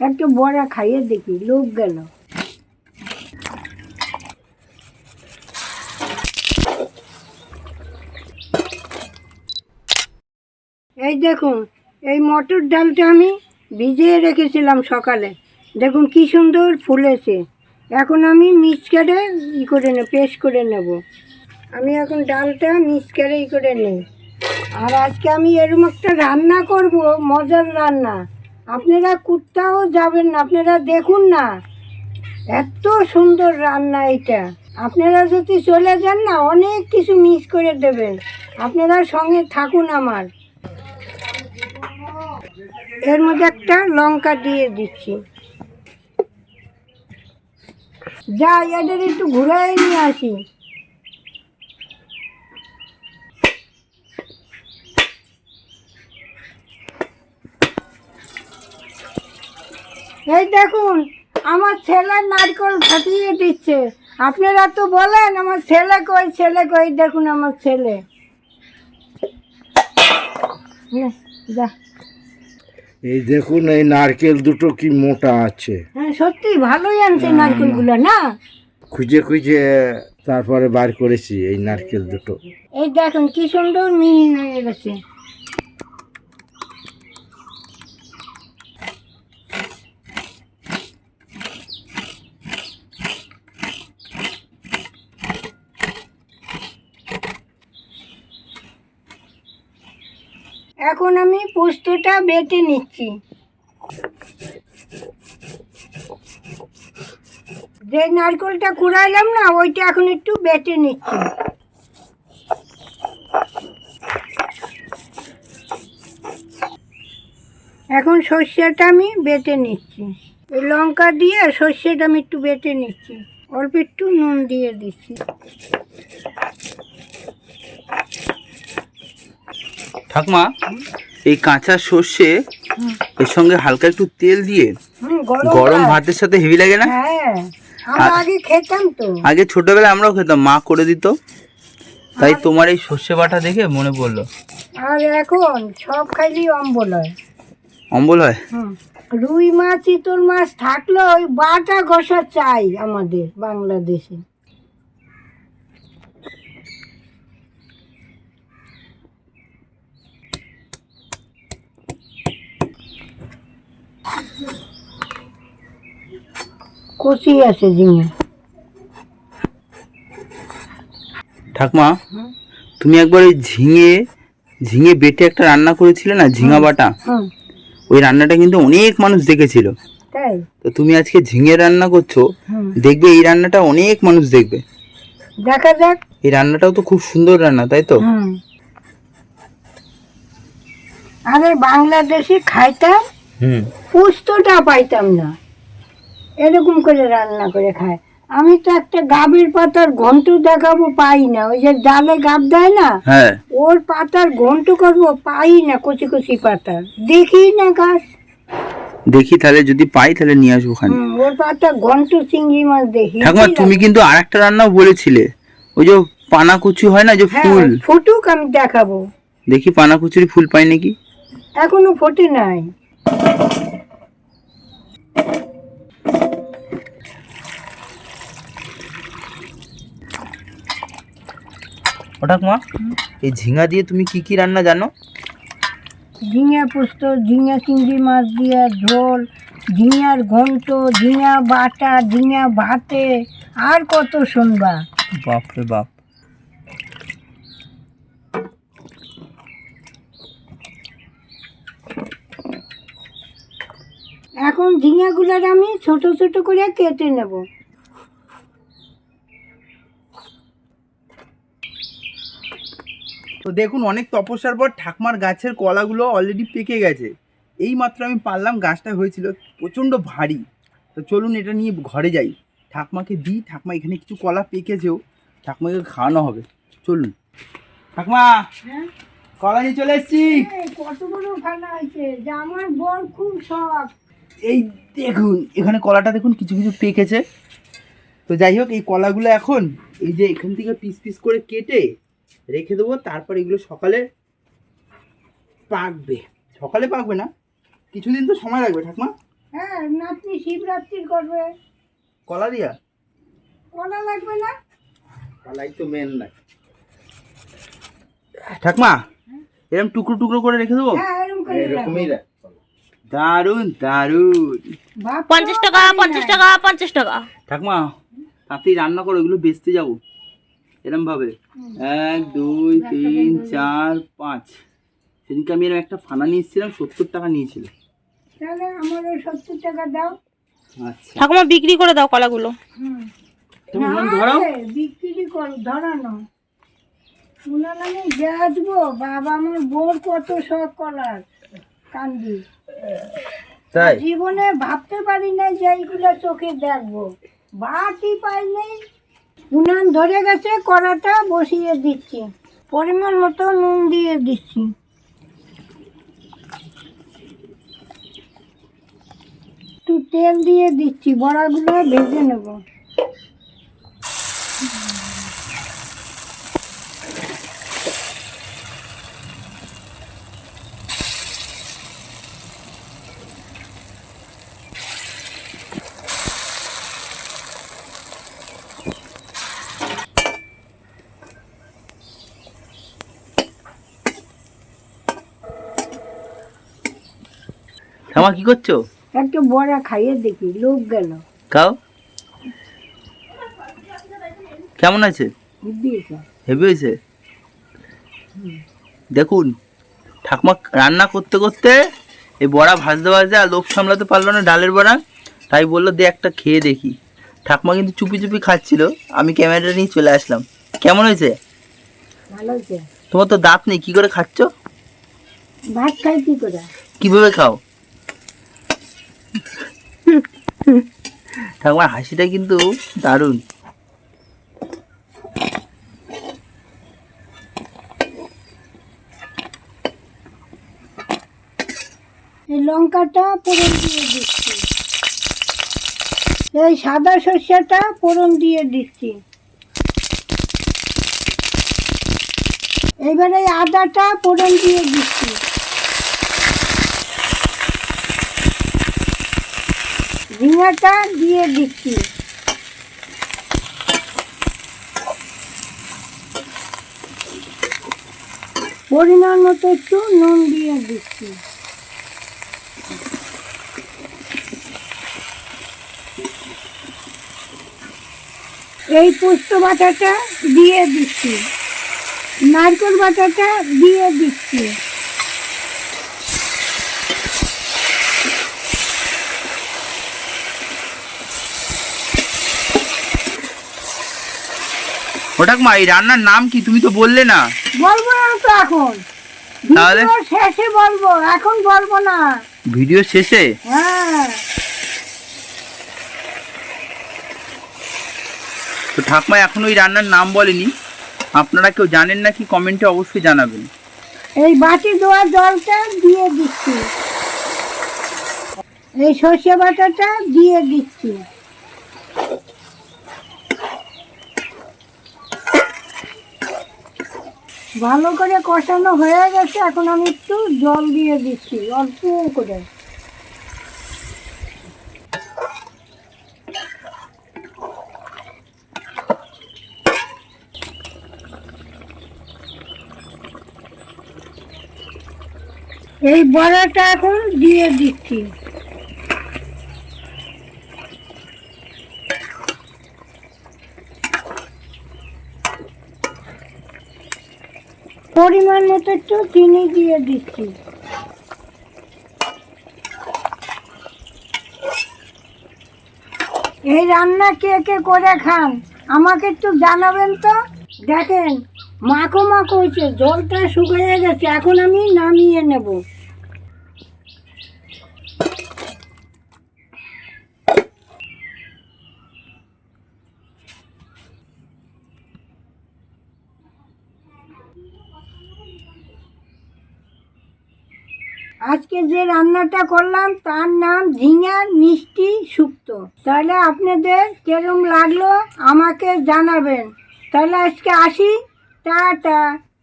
একটা বড়া খাইয়ে দেখি, লোক গেল। এই দেখুন, এই মটর ডালটা আমি ভিজিয়ে রেখেছিলাম সকালে। দেখুন কি সুন্দর ফুলেছে। এখন আমি মিক্স মিক্সকারে ই করে নেব পেস্ট করে নেব। আমি এখন ডালটা মিক্স মিক্সকারে ই করে নিই। আর আজকে আমি এরকম একটা রান্না করব, মজার রান্না। আপনারা কুত্তাও যাবেন না, আপনারা দেখুন না। এত সুন্দর রান্না এটা। আপনারা যদি চলে যান না, অনেক কিছু মিস করে দেবেন। আপনারা সঙ্গে থাকুন আমার। এর মধ্যে একটা লঙ্কা দিয়ে দিচ্ছি। যা, এদের একটু ঘুরাই নিয়ে আসি। এই দেখুন আমার ছেলে নারকেল ফাটিয়ে দিচ্ছে। আপনারা তো বলেন আমার ছেলে কই ছেলে কই দেখুন আমার ছেলে। যা। এই দেখুন এই নারকেল দুটো কি মোটা আছে। হ্যাঁ সত্যি ভালোই আনছে নারকেলগুলো না? খুঁজে খুঁজে তারপরে বার করেছি এই নারকেল দুটো। এই দেখুন কি সুন্দর মিহি হয়ে গেছে। এখন আমি পোস্তটা বেটে নিচ্ছি। যে নারকেলটা কুড়াইলাম না, ওইটা এখন একটু বেটে নিচ্ছি। এখন সর্ষেটা আমি বেটে নিচ্ছি। এই লঙ্কা দিয়ে সর্ষেটা আমি একটু বেটে নিচ্ছি। অল্প একটু নুন দিয়ে দিচ্ছি। ঠাকমা এই কাঁচা সর্ষে এর সঙ্গে হালকা একটু তেল দিয়ে গরম ভাতের সাথে হেভি লাগে না? হ্যাঁ আগে খেতাম তো। আগে ছোটবেলায় আমরাও খেতাম মা করে দিত। তাই তোমার এই সর্ষে বাটা দেখে মনে পড়ল। আর এখন সব খাইলেই অম্বল হয়। অম্বল হয়? রুই মাছ চিতল মাছ থাকলে ওই বাটা ঘষা চাই আমাদের বাংলাদেশে। কচি আছে ঝিঙে ঠাকমা তুমি একবার ওই ঝিঙে ঝিঙে বেটে একটা রান্না করেছিলে না ঝিঙা বাটা? ওই রান্নাটা কিন্তু অনেক মানুষ দেখেছিল। তো তুমি আজকে ঝিঙে রান্না করছ দেখবে এই রান্নাটা অনেক মানুষ দেখবে। দেখা যাক। এই রান্নাটাও তো খুব সুন্দর রান্না তাই তো? আরে বাংলাদেশে খাইতাম হুম। পুস্তটা পাইতাম না। এরকম করে রান্না করে খায়। আমি তো একটা গাবের পাতার ঘন্ট দেখাবো পাই না। ওই যে ডালে গাব দেয় না হ্যাঁ। ওর পাতার ঘন্ট করব পাই না কচি কচি পাতা দেখি না গাছ দেখি তাহলে যদি পাই তাহলে নিয়ে আসব ওখানে। ওর পাতা ঘন্ট চিংড়ি মাছ দেখি। ঠাকুমা তুমি কিন্তু আর একটা রান্নাও বলেছিলে। ওই যে পানা কুচি হয় না যে হ্যাঁ ফুল? ফুটুক আমি দেখাবো। দেখি পানা কুচুরি ফুল পাই নাকি? এখনও ফোটে নাই। ও ঠাকুমা এই ঝিঙা দিয়ে তুমি কি কি রান্না জানো? ঝিঙা পোস্ত ঝিঙা চিংড়ি মাছ দিয়ে ঝোল ঝিঙার ঘন্ট ঝিঙা বাটা ঝিঙা ভাতে আর কত শুনবা। বাপ রে বাপ। এখন ঝিঙাগুলোর আমি ছোট ছোট করে কেটে নেব। তো দেখুন অনেক তপস্যার পর ঠাকমার গাছের কলাগুলো অলরেডি পেকে গেছে। এই মাত্র আমি পারলাম গাছটা হয়েছিল প্রচণ্ড ভারী। তো চলুন এটা নিয়ে ঘরে যাই। ঠাকমাকে দিই। ঠাকমা এখানে কিছু কলা পেকেছেও। ঠাকমাকে খাওয়ানো হবে। চলুন। ঠাকমা হ্যাঁ? কলা নিয়ে চলে এসেছি। আমার বর খুব শখ। এই দেখুন এখানে কলাটা দেখুন কিছু কিছু পেকেছে। তো যাই হোক এই কলাগুলো এখন এই যে এখান থেকে পিস পিস করে কেটে রেখে দেবো তারপর এগুলো সকালে পাকবে। সকালে পাকবে না কিছুদিন তো সময় লাগবে ঠাকমা। হ্যাঁ নাতনি শিবরাত্রি করবে। কলা দিয়া? কলা লাগবে না? পালাই তো মেন না ঠাকমা এরকম টুকরো টুকরো করে রেখে দেবো? হ্যাঁ করে এরকমই দারুণ দারুণ পঞ্চাশ টাকা পঞ্চাশ টাকা পঞ্চাশ টাকা। ঠাকমা তাতেই রান্না করো এগুলো বেচতে যাব। এরম ভাবে এক দুই তিন চার পাঁচ। সেদিনকে আমি এরকম একটা ফানা নিয়েছিলাম সত্তর টাকা নিয়েছিল। তাহলে আমার ওই সত্তর টাকা দাও। আচ্ছা। ঠাকুমা বিক্রি করে দাও কলাগুলো। বিক্রি কর ধরানো। উনান আমি বেচবো বাবা আমার বোর কত শখ করার কান্দি। জীবনে ভাবতে পারি না যে এইগুলো চোখে দেখব। বাটি পাই নেই উনান ধরে গেছে, কড়াটা বসিয়ে দিচ্ছি। পরিমাণ মতো নুন দিয়ে দিচ্ছি। একটু তেল দিয়ে দিচ্ছি, বড়াগুলো ভেজে নেব। ঠাকমা কি করছ? একটা বড়া খাইয়ে দেখি লোক গেল। খাও। কেমন আছে? হেভি হয়েছে। দেখুন ঠাকুমা রান্না করতে করতে এই বড়া ভাজতে ভাজতে আর লোভ সামলাতে পারল না ডালের বড়া তাই বলল দে একটা খেয়ে দেখি। ঠাকুমা কিন্তু চুপি চুপি খাচ্ছিল আমি ক্যামেরাটা নিয়ে চলে আসলাম। কেমন হয়েছে। তোমার তো দাঁত নেই কি করে খাচ্ছ? ভাত খাই কি করে? কীভাবে খাও? ঠাকুমার হাসিটা কিন্তু দারুণ। এই লঙ্কাটা ফোড়ন দিয়ে দিচ্ছি। এই সাদা সর্ষেটা ফোড়ন দিয়ে দিচ্ছি। এবারে এই আদাটা ফোড়ন দিয়ে দিচ্ছি। ঝিঙাটা দিয়ে দিচ্ছি। পরিমাণ মতো একটু নুন দিয়ে দিচ্ছি। এই পোস্ত বাটাটা দিয়ে দিচ্ছি। নারকেল বাটাটা দিয়ে দিচ্ছি। ও ঠাকুমা এই রান্নার নাম কি? তুমি তো বললে না। বলব না তো এখন। তাহলে? শেষে বলব এখন বলব না। ভিডিও শেষে? হ্যাঁ। তো ঠাকুমা এখন ওই রান্নার নাম বলেনি। আপনারা কেউ জানেন নাকি কমেন্টে অবশ্যই জানাবেন। এই বাটি দেওয়া জলটা দিয়ে দিচ্ছি। এই সর্ষে বাটাটা দিয়ে দিচ্ছি। ভালো করে কষানো হয়ে গেছে, এখন আমি একটু জল দিয়ে দিচ্ছি, অল্প করে। এই বড়াটা এখন দিয়ে দিচ্ছি। পরিমাণ মতো একটু চিনি দিয়ে দিচ্ছি। এই রান্না কে কে করে খান, আমাকে একটু জানাবেন তো? দেখেন, মাখো মাখো হয়েছে, জলটা শুকিয়ে গেছে, এখন আমি নামিয়ে নেব। আজকে যে রান্নাটা করলাম, তার নাম ঝিঙার মিষ্টি শুক্তো তাহলে আপনাদের কেরম লাগল? আমাকে জানাবেন। তাহলে আজকে আসি। টাটা।